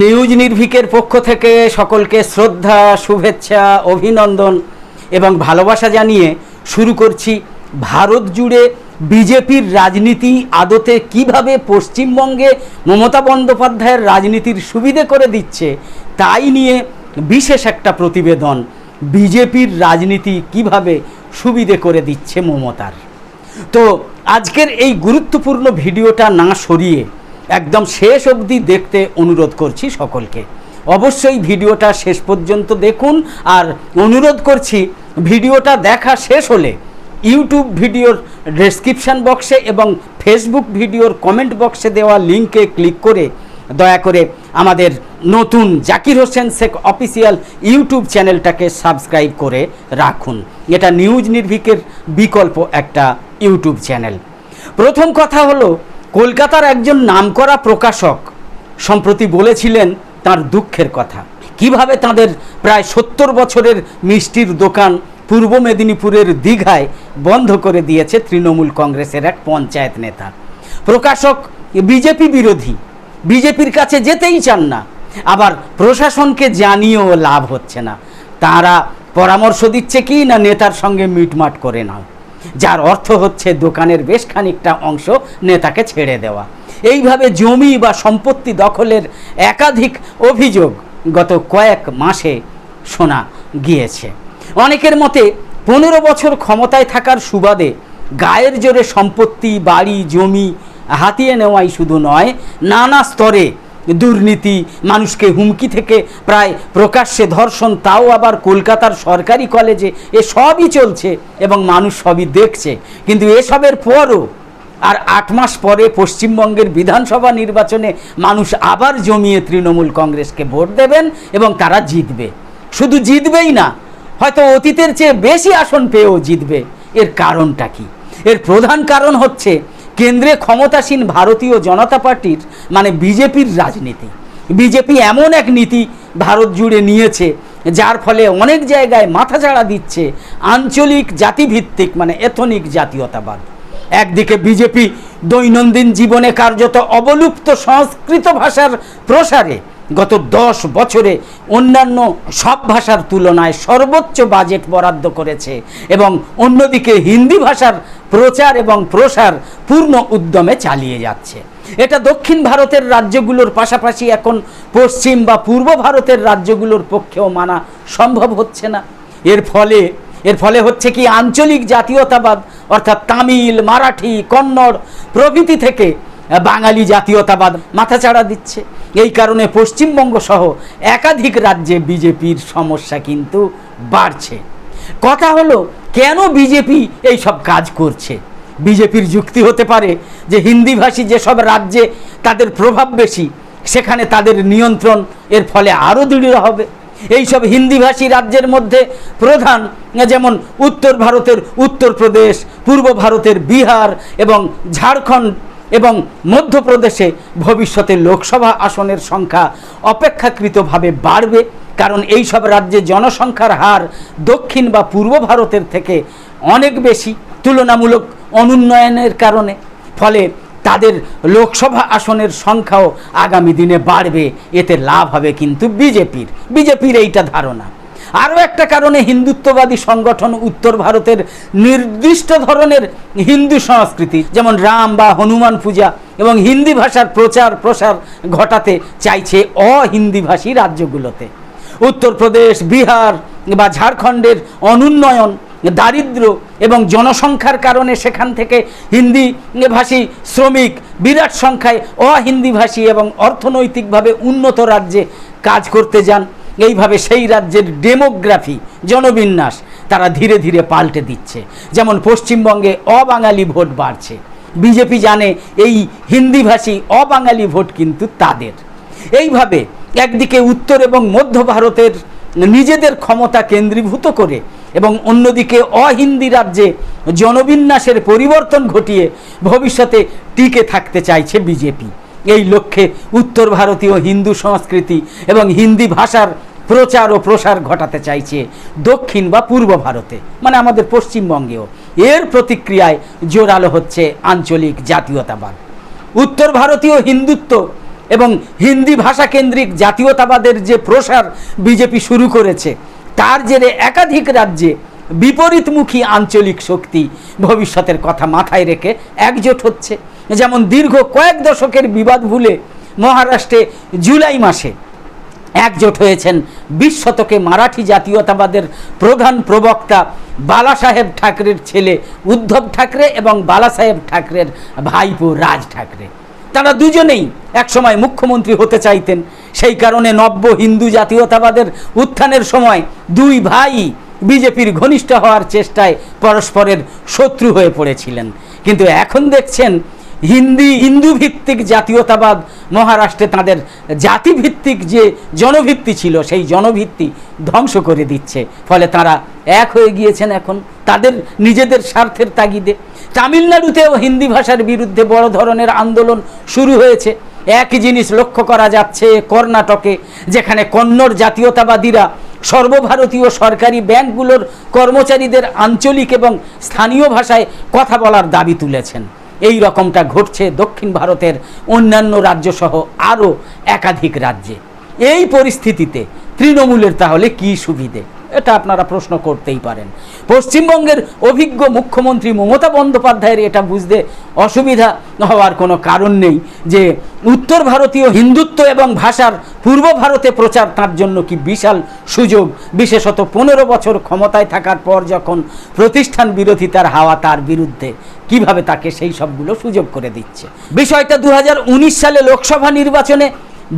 News নির্ভিকের পক্ষ থেকে সকলকে শ্রদ্ধা, শুভেচ্ছা, অভিনন্দন এবং ভালোবাসা জানিয়ে শুরু করছি ভারত জুড়ে বিজেপির রাজনীতি আদতে কীভাবে পশ্চিমবঙ্গে মমতা বন্দ্যোপাধ্যায়ের রাজনীতির সুবিধে করে দিচ্ছে তাই নিয়ে বিশেষ একটা প্রতিবেদন। বিজেপির রাজনীতি কীভাবে সুবিধে করে দিচ্ছে মমতার। তো আজকের এই গুরুত্বপূর্ণ ভিডিওটা না সরিয়ে একদম শেষ অবধি দেখতে অনুরোধ করছি সকলকে। অবশ্যই ভিডিওটা শেষ পর্যন্ত দেখুন আর অনুরোধ করছি, ভিডিওটা দেখা শেষ হলে ইউটিউব ভিডিওর ডেসক্রিপশান বক্সে এবং ফেসবুক ভিডিওর কমেন্ট বক্সে দেওয়া লিঙ্কে ক্লিক করে দয়া করে আমাদের নতুন জাকির হোসেন শেখ অফিসিয়াল ইউটিউব চ্যানেলটাকে সাবস্ক্রাইব করে রাখুন। এটা নিউজ নির্ভিকের বিকল্প একটা ইউটিউব চ্যানেল। প্রথম কথা হলো কলকাতার একজন নামকরা প্রকাশক সম্প্রতি বলেছিলেন তার দুঃখের কথা। কীভাবে তাদের প্রায় সত্তর বছরের মিষ্টির দোকান পূর্ব মেদিনীপুরের দীঘায় বন্ধ করে দিয়েছে তৃণমূল কংগ্রেসের এক পঞ্চায়েত নেতা। প্রকাশক বিজেপি বিরোধী। বিজেপির কাছে যেতেই চান না। আবার প্রশাসনকে জানিয়েও লাভ হচ্ছে না। তারা পরামর্শ দিচ্ছে কি না নেতার সঙ্গে মিটমাট করে নাও। যার অর্থ হচ্ছে দোকানের বেশ খানিকটা অংশ নেতাকে ছেড়ে দেওয়া। এইভাবে জমি বা সম্পত্তি দখলের একাধিক অভিযোগ গত কয়েক মাসে শোনা গিয়েছে। অনেকের মতে পনেরো বছর ক্ষমতায় থাকার সুবাদে গায়ের জোরে সম্পত্তি, বাড়ি, জমি হাতিয়ে নেওয়াই শুধু নয়, নানা স্তরে দুর্নীতি মানুষকে হুমকি থেকে প্রায় প্রকাশ্যে ধর্ষণ, তাও আবার কলকাতার সরকারি কলেজে। এ সবই চলছে এবং মানুষ সবই দেখছে। কিন্তু এসবের পরও আর আট মাস পরে পশ্চিমবঙ্গের বিধানসভা নির্বাচনে মানুষ আবার জমিয়ে তৃণমূল কংগ্রেসকে ভোট দেবেন এবং তারা জিতবে। শুধু জিতবেই না, হয়তো অতীতের চেয়ে বেশি আসন পেয়েও জিতবে। এর কারণটা কি? এর প্রধান কারণ হচ্ছে কেন্দ্রে ক্ষমতাসীন ভারতীয় জনতা পার্টির মানে বিজেপির রাজনীতি। বিজেপি এমন এক নীতি ভারত জুড়ে নিয়েছে, যার ফলে অনেক জায়গায় মাথাচাড়া দিচ্ছে আঞ্চলিক জাতিভিত্তিক মানে এথনিক জাতীয়তাবাদ। একদিকে বিজেপি দৈনন্দিন জীবনে কার্যত অবলুপ্ত সংস্কৃত ভাষার প্রসারে গত দশ বছরে অন্যান্য সব ভাষার তুলনায় সর্বোচ্চ বাজেট বরাদ্দ করেছে এবং অন্যদিকে হিন্দি ভাষার প্রচার এবং প্রসার পূর্ণ উদ্যমে চালিয়ে যাচ্ছে। এটা দক্ষিণ ভারতের রাজ্যগুলোর পাশাপাশি এখন পশ্চিম বা পূর্ব ভারতের রাজ্যগুলোর পক্ষেও মানা সম্ভব হচ্ছে না। এর ফলে এর ফলে হচ্ছে কি আঞ্চলিক জাতীয়তাবাদ অর্থাৎ তামিল, মারাঠি, কন্নড় প্রভৃতি থেকে বাঙালি জাতীয়তাবাদ মাথাচাড়া দিচ্ছে। এই কারণে পশ্চিমবঙ্গ সহ একাধিক রাজ্যে বিজেপির সমস্যা কিন্তু বাড়ছে। কথা হলো, কেন বিজেপি এই সব কাজ করছে? বিজেপির যুক্তি হতে পারে যে হিন্দিভাষী যেসব রাজ্যে তাদের প্রভাব বেশি, সেখানে তাদের নিয়ন্ত্রণ এর ফলে আরও দৃঢ় হবে। এইসব হিন্দিভাষী রাজ্যের মধ্যে প্রধান, যেমন উত্তর ভারতের উত্তরপ্রদেশ, পূর্ব ভারতের বিহার এবং ঝাড়খণ্ড এবং মধ্যপ্রদেশে ভবিষ্যতে লোকসভা আসনের সংখ্যা অপেক্ষাকৃতভাবে বাড়বে, কারণ এই সব রাজ্যে জনসংখ্যার হার দক্ষিণ বা পূর্ব ভারতের থেকে অনেক বেশি, তুলনামূলক অনুন্নয়নের কারণে। ফলে তাদের লোকসভা আসনের সংখ্যাও আগামী দিনে বাড়বে, এতে লাভ হবে কিন্তু বিজেপির। বিজেপির এইটা ধারণা। আরও একটা কারণে হিন্দুত্ববাদী সংগঠন উত্তর ভারতের নির্দিষ্ট ধরনের হিন্দু সংস্কৃতি, যেমন রাম বা হনুমান পূজা এবং হিন্দি ভাষার প্রচার প্রসার ঘটাতে চাইছে অহিন্দিভাষী রাজ্যগুলোতে। উত্তরপ্রদেশ, বিহার বা ঝাড়খণ্ডের অনুন্নয়ন দারিদ্র এবং জনসংখ্যার কারণে সেখান থেকে হিন্দি ভাষী শ্রমিক বিরাট সংখ্যায় অহিন্দিভাষী এবং অর্থনৈতিকভাবে উন্নত রাজ্যে কাজ করতে যান। এইভাবে সেই রাজ্যের ডেমোগ্রাফি, জনবিন্যাস তারা ধীরে ধীরে পাল্টে দিচ্ছে। যেমন পশ্চিমবঙ্গে অবাঙালি ভোট বাড়ছে। বিজেপি জানে এই হিন্দিভাষী অবাঙালি ভোট কিন্তু তাদের। এইভাবে একদিকে উত্তর এবং মধ্য ভারতের নিজেদের ক্ষমতা কেন্দ্রীভূত করে এবং অন্যদিকে অহিন্দি রাজ্যে জনবিন্যাসের পরিবর্তন ঘটিয়ে ভবিষ্যতে টিকে থাকতে চাইছে বিজেপি। এই লক্ষ্যে উত্তর ভারতীয় হিন্দু সংস্কৃতি এবং হিন্দি ভাষার প্রচার ও প্রসার ঘটাতে চাইছে দক্ষিণ বা পূর্ব ভারতে মানে আমাদের পশ্চিমবঙ্গেও। এর প্রতিক্রিয়ায় জোরালো হচ্ছে আঞ্চলিক জাতীয়তাবাদ। উত্তর ভারতীয় হিন্দুত্ব এবং হিন্দি ভাষা কেন্দ্রিক জাতীয়তাবাদের যে প্রসার বিজেপি শুরু করেছে, তার জেরে একাধিক রাজ্যে বিপরীতমুখী আঞ্চলিক শক্তি ভবিষ্যতের কথা মাথায় রেখে একজোট হচ্ছে। যেমন দীর্ঘ কয়েক দশকের বিবাদ ভুলে মহারাষ্ট্রে জুলাই মাসে একজোট হয়েছেন বিশ শতকে মারাঠি জাতীয়তাবাদের প্রধান প্রবক্তা বালাসাহেব ঠাকরের ছেলে উদ্ধব ঠাকরে এবং বালাসাহেব ঠাকরের ভাইপো রাজ ঠাকরে। তারা দুজনেই একসময় মুখ্যমন্ত্রী হতে চাইতেন। সেই কারণে নব্য হিন্দু জাতীয়তাবাদের উত্থানের সময় দুই ভাই বিজেপির ঘনিষ্ঠ হওয়ার চেষ্টায় পরস্পরের শত্রু হয়ে পড়েছিলেন। কিন্তু এখন দেখছেন হিন্দি হিন্দু ভিত্তিক জাতীয়তাবাদ মহারাষ্ট্রে তাদের জাতিভিত্তিক যে জনভিত্তি ছিল, সেই জনভিত্তি ধ্বংস করে দিচ্ছে। ফলে তারা এক হয়ে গিয়েছেন এখন তাদের নিজেদের স্বার্থের তাগিদে। তামিলনাড়ুতেও হিন্দি ভাষার বিরুদ্ধে বড় ধরনের আন্দোলন শুরু হয়েছে। একই জিনিস লক্ষ্য করা যাচ্ছে কর্ণাটকে, যেখানে কন্নড় জাতীয়তাবাদীরা সর্বভারতীয় সরকারি ব্যাংকগুলোর কর্মচারীদের আঞ্চলিক এবং স্থানীয় ভাষায় কথা বলার দাবি তুলেছেন। এই রকমটা ঘটছে দক্ষিণ ভারতের অন্যান্য রাজ্যসহ আরও একাধিক রাজ্যে। এই পরিস্থিতিতে তৃণমূলের তাহলে কি সুবিধে? এটা আপনারা প্রশ্ন করতেই পারেন। পশ্চিমবঙ্গের অভিজ্ঞ মুখ্যমন্ত্রী মমতা বন্দ্যোপাধ্যায়ের এটা বুঝতে অসুবিধা হওয়ার কোনো কারণ নেই যে উত্তর ভারতীয় হিন্দুত্ব এবং ভাষার পূর্ব ভারতে প্রচার তার জন্য কি বিশাল সুযোগ। বিশেষত পনেরো বছর ক্ষমতায় থাকার পর যখন প্রতিষ্ঠান বিরোধিতার হাওয়া তার বিরুদ্ধে, কীভাবে তাকে সেই সবগুলো সুযোগ করে দিচ্ছে? বিষয়টা দু হাজার উনিশ সালে লোকসভা নির্বাচনে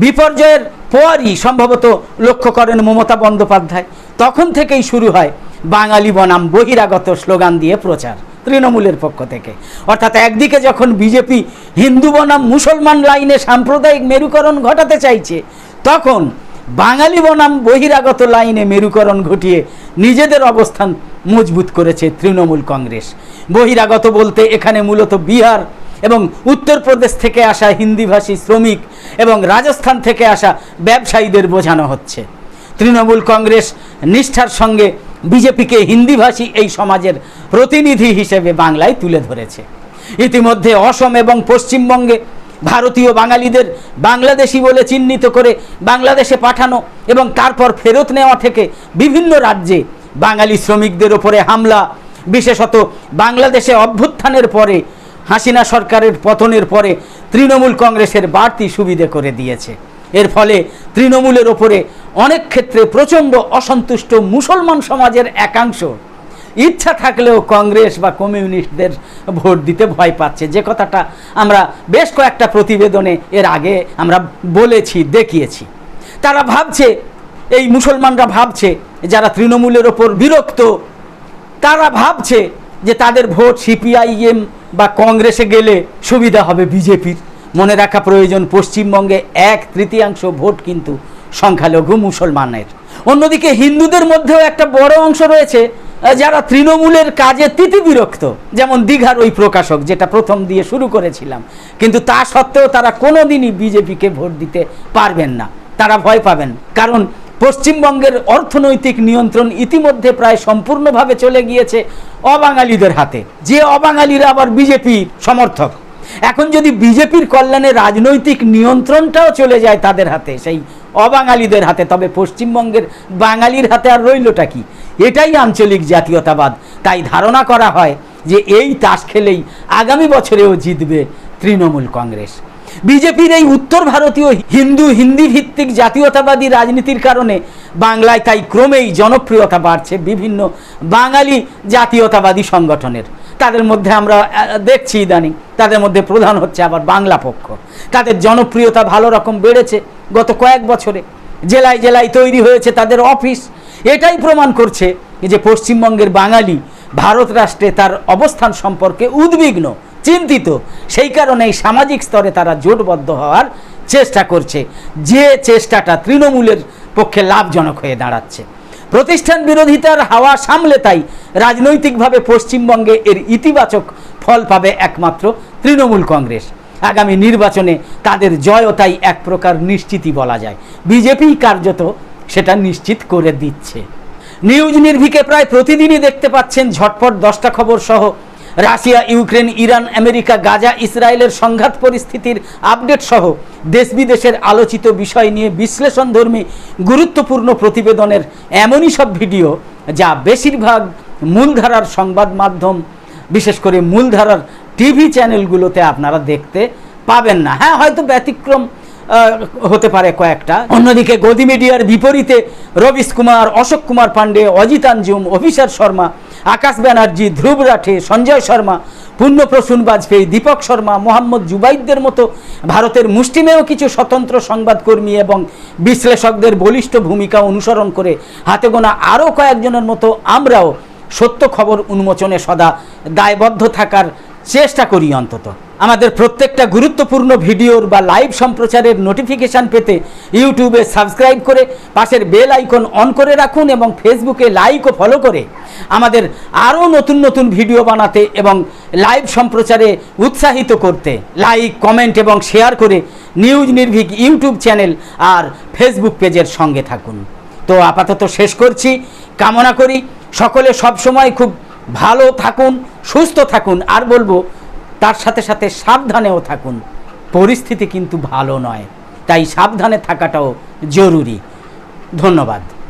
বিপর্যয়ের পরই সম্ভবত লক্ষ্য করেন মমতা বন্দ্যোপাধ্যায়। তখন থেকেই শুরু হয় বাঙালি বনাম বহিরাগত স্লোগান দিয়ে প্রচার তৃণমূলের পক্ষ থেকে। অর্থাৎ একদিকে যখন বিজেপি হিন্দু বনাম মুসলমান লাইনে সাম্প্রদায়িক মেরুকরণ ঘটাতে চাইছে, তখন বাঙালি বনাম বহিরাগত লাইনে মেরুকরণ ঘটিয়ে নিজেদের অবস্থান মজবুত করেছে তৃণমূল কংগ্রেস। বহিরাগত বলতে এখানে মূলত বিহার এবং উত্তরপ্রদেশ থেকে আসা হিন্দিভাষী শ্রমিক এবং রাজস্থান থেকে আসা ব্যবসায়ীদের বোঝানো হচ্ছে। তৃণমূল কংগ্রেস নিষ্ঠার সঙ্গে বিজেপিকে হিন্দিভাষী এই সমাজের প্রতিনিধি হিসেবে বাংলায় তুলে ধরেছে। ইতিমধ্যে অসম এবং পশ্চিমবঙ্গে ভারতীয় বাঙালিদের বাংলাদেশি বলে চিহ্নিত করে বাংলাদেশে পাঠানো এবং তারপর ফেরত নেওয়া থেকে বিভিন্ন রাজ্যে বাঙালি শ্রমিকদের ওপরে হামলা, বিশেষত বাংলাদেশে অভ্যুত্থানের পরে হাসিনা সরকারের পতনের পরে তৃণমূল কংগ্রেসের বাড়তি সুবিধে করে দিয়েছে। এর ফলে তৃণমূলের ওপরে অনেক ক্ষেত্রে প্রচণ্ড অসন্তুষ্ট মুসলমান সমাজের একাংশ ইচ্ছা থাকলেও কংগ্রেস বা কমিউনিস্টদের ভোট দিতে ভয় পাচ্ছে। যে কথাটা আমরা বেশ কয়েকটা প্রতিবেদনে এর আগে আমরা বলেছি, দেখিয়েছি। তারা ভাবছে, এই মুসলমানরা ভাবছে, যারা তৃণমূলের ওপর বিরক্ত, তারা ভাবছে যে তাদের ভোট সিপিআইএম বা কংগ্রেসে গেলে সুবিধা হবে বিজেপির। মনে রাখা প্রয়োজন, পশ্চিমবঙ্গে এক তৃতীয়াংশ ভোট কিন্তু সংখ্যালঘু মুসলমানের। অন্যদিকে হিন্দুদের মধ্যেও একটা বড় অংশ রয়েছে, যারা তৃণমূলের কাজে তিতি বিরক্ত যেমন দীঘার ওই প্রকাশক, যেটা প্রথম দিয়ে শুরু করেছিলাম। কিন্তু তা সত্ত্বেও তারা কোনোদিনই বিজেপিকে ভোট দিতে পারবেন না। তারা ভয় পাবেন, কারণ পশ্চিমবঙ্গের অর্থনৈতিক নিয়ন্ত্রণ ইতিমধ্যে প্রায় সম্পূর্ণভাবে চলে গিয়েছে অবাঙালিদের হাতে। যে অবাঙালিরা আবার বিজেপি সমর্থক। এখন যদি বিজেপির কল্যাণে রাজনৈতিক নিয়ন্ত্রণটাও চলে যায় তাদের হাতে, সেই অবাঙালিদের হাতে, তবে পশ্চিমবঙ্গের বাঙালির হাতে আর রইলটা কি? এটাই আঞ্চলিক জাতীয়তাবাদ। তাই ধারণা করা হয় যে এই তাস খেলেই আগামী বছরেও জিতবে তৃণমূল কংগ্রেস। বিজেপির এই উত্তর ভারতীয় হিন্দু হিন্দি ভিত্তিক জাতীয়তাবাদী রাজনীতির কারণে বাংলায় তাই ক্রমেই জনপ্রিয়তা বাড়ছে বিভিন্ন বাঙালি জাতীয়তাবাদী সংগঠনের। তাদের মধ্যে আমরা দেখছি ইদানিং, তাদের মধ্যে প্রধান হচ্ছে আবার বাংলা পক্ষ। তাদের জনপ্রিয়তা ভালো রকম বেড়েছে গত কয়েক বছরে। জেলায় জেলায় তৈরি হয়েছে তাদের অফিস। এটাই প্রমাণ করছে যে পশ্চিমবঙ্গের বাঙালি ভারত রাষ্ট্রে তার অবস্থান সম্পর্কে উদ্বিগ্ন। চিন্তিত। সেই কারণেই সামাজিক স্তরে তারা জোটবদ্ধ হওয়ার চেষ্টা করছে। যে চেষ্টাটা তৃণমূলের পক্ষে লাভজনক হয়ে দাঁড়াচ্ছে। প্রতিষ্ঠান বিরোধিতার হাওয়া সামলে তাই রাজনৈতিকভাবে পশ্চিমবঙ্গে এর ইতিবাচক ফল পাবে একমাত্র তৃণমূল কংগ্রেস। আগামী নির্বাচনে তাদের জয়ও তাই এক প্রকার নিশ্চিতই বলা যায়। বিজেপি কার্যত সেটা নিশ্চিত করে দিচ্ছে। নিউজ নির্ভিকে প্রায় প্রতিদিনই দেখতে পাচ্ছেন ঝটপট দশটা খবর সহ Russia, Ukraine, Iran, America, Gaza, ইসরায়েলের সংঘাত পরিস্থিতির আপডেট সহ দেশ বিদেশের আলোচিত বিষয় নিয়ে বিশ্লেষণধর্মী গুরুত্বপূর্ণ প্রতিবেদনের এমনই সব ভিডিও যা বেশিরভাগ মূলধারার সংবাদ মাধ্যম, বিশেষ করে মূলধারার টিভি চ্যানেলগুলোতে আপনারা দেখতে পাবেন না। হ্যাঁ হয়তো ব্যতিক্রম হতে পারে কয়েকটা। অন্যদিকে গদি মিডিয়ার বিপরীতে রবিশ কুমার, অশোক কুমার পাণ্ডে, অজিত আঞ্জুম অভিষার শর্মা, আকাশ ব্যানার্জি, ধ্রুব রাঠে, সঞ্জয় শর্মা পূর্ণপ্রসূন বাজপেয়ী, দীপক শর্মা, মোহাম্মদ জুবাইদদের মতো ভারতের মুষ্টিমেয় কিছু স্বতন্ত্র সংবাদকর্মী এবং বিশ্লেষকদের বলিষ্ঠ ভূমিকা অনুসরণ করে হাতে গোনা আরও কয়েকজনের মতো আমরাও সত্য খবর উন্মোচনে সদা দায়বদ্ধ থাকার চেষ্টা করি অন্তত। আমাদের প্রত্যেকটা গুরুত্বপূর্ণ ভিডিওর বা লাইভ সম্প্রচারের নোটিফিকেশান পেতে ইউটিউবে সাবস্ক্রাইব করে পাশের বেল আইকন অন করে রাখুন এবং ফেসবুকে লাইক ও ফলো করে আমাদের আরও নতুন নতুন ভিডিও বানাতে এবং লাইভ সম্প্রচারে উৎসাহিত করতে। লাইক কমেন্ট এবং শেয়ার করে নিউজ নির্ভীক ইউটিউব চ্যানেল আর ফেসবুক পেজের সঙ্গে থাকুন। তো আপাতত শেষ করছি। কামনা করি সকলে সবসময় খুব ভালো থাকুন, সুস্থ থাকুন। আর বলব তার সাথে সাথে সাবধানেও থাকুন। পরিস্থিতি কিন্তু ভালো নয়। তাই সাবধানে থাকাটাও জরুরি। ধন্যবাদ।